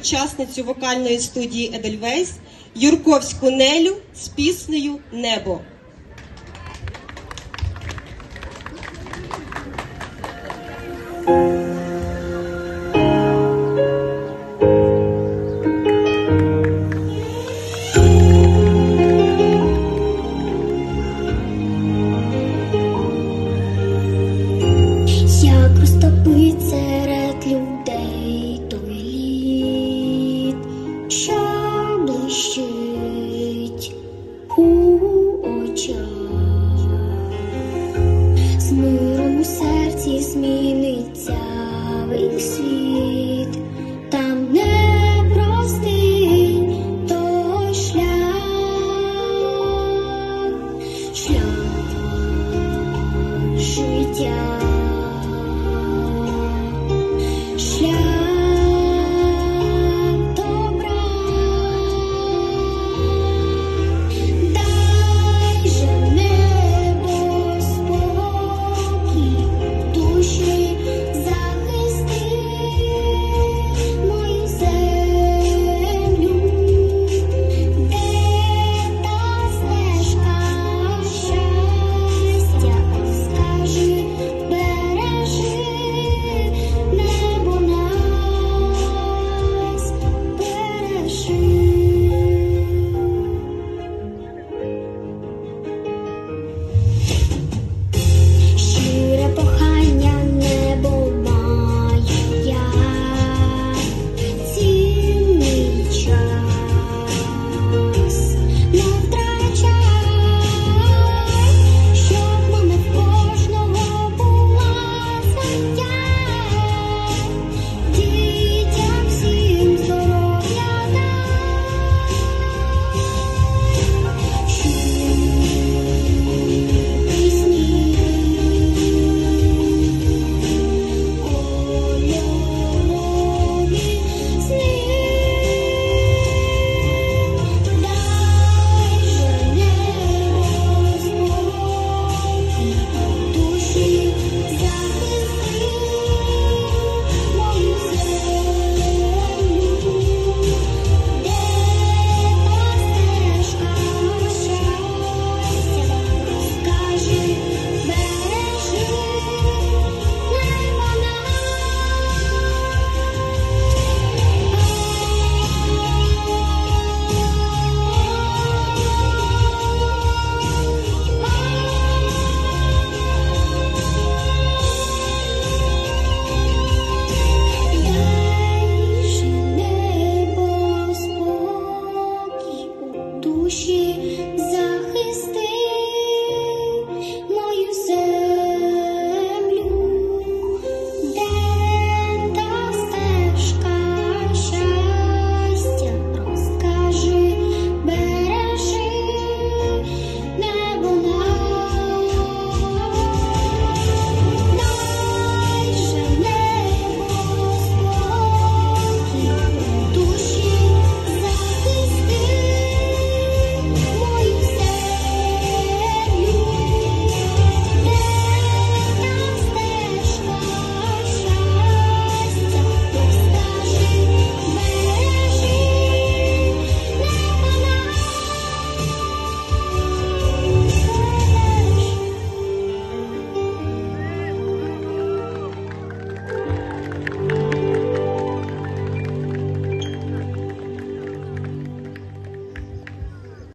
учасницю вокальної студії Едельвейс Юрковську Нелю з піснею Небо. Небо з миром у серці зміниться весь світ, там не простий той шлях, шлях життя. душі захисти.